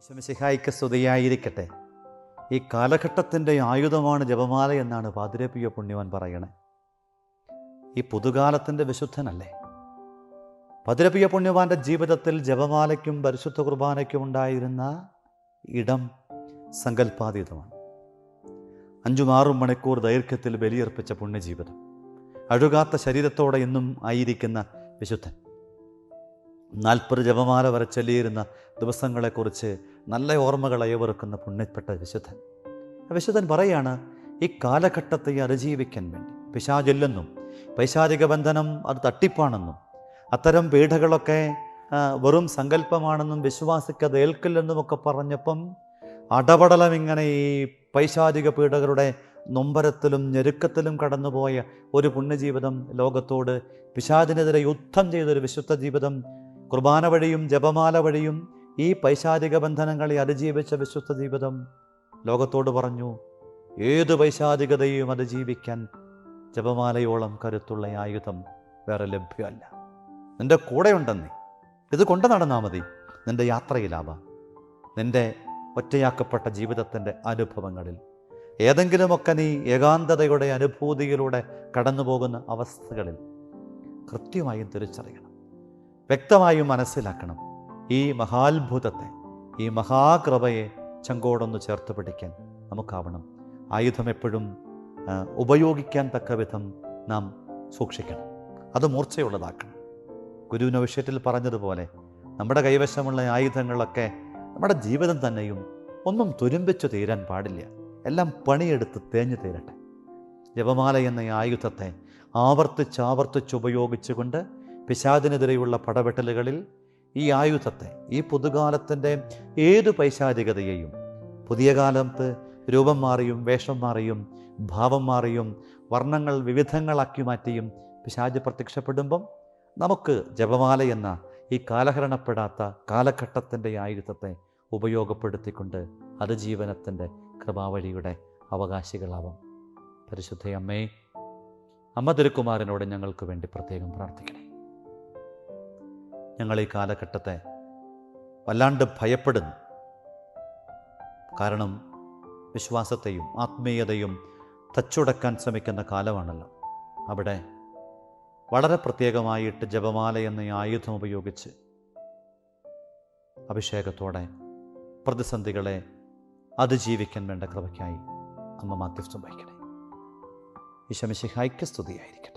ശമിശിഹായിക്ക് സ്തുതിയായിരിക്കട്ടെ ഈ കാലഘട്ടത്തിന്റെ ആയുധമാണ് ജപമാല എന്നാണ് പാതിരപ്പിയ പുണ്യവാൻ പറയണേ. ഈ പുതുകാലത്തിന്റെ വിശുദ്ധനല്ലേ? പതിരപ്പിയ പുണ്യവാന്റെ ജീവിതത്തിൽ ജപമാലയ്ക്കും പരിശുദ്ധ കുർബാനയ്ക്കും ഉണ്ടായിരുന്ന ഇടം സങ്കല്പാതീതമാണ് അഞ്ചും ആറും മണിക്കൂർ ദൈർഘ്യത്തിൽ ബലിയർപ്പിച്ച പുണ്യജീവിതം. അഴുകാത്ത ശരീരത്തോടെ എന്നും ആയിരിക്കുന്ന വിശുദ്ധൻ. നാൽപ്പത് ജപമാല വരെ ചൊല്ലിയിരുന്ന ദിവസങ്ങളെക്കുറിച്ച് നല്ല ഓർമ്മകൾ അയവറുക്കുന്ന പുണ്യപ്പെട്ട വിശുദ്ധൻ. വിശുദ്ധൻ പറയാണ് ഈ കാലഘട്ടത്തെ അതിജീവിക്കാൻ വേണ്ടി. പിശാചൊല്ലെന്നും പൈശാചിക ബന്ധനം അത് തട്ടിപ്പാണെന്നും അത്തരം പീഠകളൊക്കെ വെറും സങ്കല്പമാണെന്നും വിശ്വാസിക്കത് ഏൽക്കില്ലെന്നുമൊക്കെ പറഞ്ഞപ്പം അടപടലം ഇങ്ങനെ ഈ പൈശാചിക പീഠകളുടെ നൊമ്പരത്തിലും ഞെരുക്കത്തിലും കടന്നുപോയ ഒരു പുണ്യജീവിതം ലോകത്തോട് പിശാചിനെതിരെ യുദ്ധം ചെയ്തൊരു വിശുദ്ധ ജീവിതം കുർബാന വഴിയും ജപമാല വഴിയും ഈ പൈശാചിക ബന്ധനങ്ങളെ അതിജീവിച്ച വിശ്വസ്ത ജീവിതം ലോകത്തോട് പറഞ്ഞു ഏത് പൈശാചികതയും അതിജീവിക്കാൻ ജപമാലയോളം കരുത്തുള്ള ആയുധം വേറെ ലഭ്യമല്ല. നിന്റെ കൂടെയുണ്ടെന്നേ. ഇത് കൊണ്ടു നടന്നാൽ മതി. നിന്റെ യാത്രയിലാവാം നിന്റെ ഒറ്റയാക്കപ്പെട്ട ജീവിതത്തിന്റെ അനുഭവങ്ങളിൽ ഏതെങ്കിലുമൊക്കെ നീ ഏകാന്തതയുടെ അനുഭൂതിയിലൂടെ കടന്നു പോകുന്ന അവസ്ഥകളിൽ കൃത്യമായും തിരിച്ചറിയണം. വ്യക്തമായും മനസ്സിലാക്കണം ഈ മഹാത്ഭുതത്തെ ഈ മഹാകൃപയെ ചങ്കോടൊന്ന് ചേർത്ത് പിടിക്കാൻ നമുക്കാവണം. ആയുധം എപ്പോഴും ഉപയോഗിക്കാൻ തക്ക വിധം നാം സൂക്ഷിക്കണം. അത് മൂർച്ചയുള്ളതാക്കണം. ഗുരു വിഷയത്തിൽ പറഞ്ഞതുപോലെ നമ്മുടെ കൈവശമുള്ള ആയുധങ്ങളൊക്കെ നമ്മുടെ ജീവിതം തന്നെയും ഒന്നും തുരുമ്പിച്ചു തീരാൻ പാടില്ല. എല്ലാം പണിയെടുത്ത് തേഞ്ഞു തീരട്ടെ. ജപമാല എന്ന ആയുധത്തെ ആവർത്തിച്ചാവർത്തിച്ച് പിശാദിനെതിരെയുള്ള പടവെട്ടലുകളിൽ ഈ ആയുധത്തെ ഈ പുതുകാലത്തിന്റെ ഏതു പൈശാചികതയെയും പുതിയ കാലത്ത് രൂപം മാറിയും വേഷം മാറിയും ഭാവം മാറിയും വർണങ്ങൾ വിവിധങ്ങളാക്കി മാറ്റിയും പിശാജ് പ്രത്യക്ഷപ്പെടുമ്പം നമുക്ക് ജപമാല എന്ന ഈ കാലഹരണപ്പെടാത്ത കാലഘട്ടത്തിന്റെ ആയുധത്തെ ഉപയോഗപ്പെടുത്തിക്കൊണ്ട് അതിജീവനത്തിന്റെ കൃപാവഴിയുടെ അവകാശികളാവാം. പരിശുദ്ധയമ്മേ അമ്മ തിരുക്കുമാരനോട് ഞങ്ങൾക്ക് വേണ്ടി പ്രത്യേകം പ്രാർത്ഥിക്കണേ ഞങ്ങൾ ഈ കാലഘട്ടത്തെ വല്ലാണ്ട് ഭയപ്പെടുന്നു. കാരണം വിശ്വാസത്തെയും ആത്മീയതയും തച്ചുടക്കാൻ ശ്രമിക്കുന്ന കാലമാണല്ലോ. അവിടെ വളരെ പ്രത്യേകമായിട്ട് ജപമാല എന്ന ആയുധം ഉപയോഗിച്ച് അഭിഷേകത്തോടെ പ്രതിസന്ധികളെ അതിജീവിക്കാൻ വേണ്ട കൃപയ്ക്കായി അമ്മ മാധ്യസ്ഥം വഹിക്കണേ ഈശമിശിഹായ്ക്ക് സ്തുതിയായിരിക്കട്ടെ.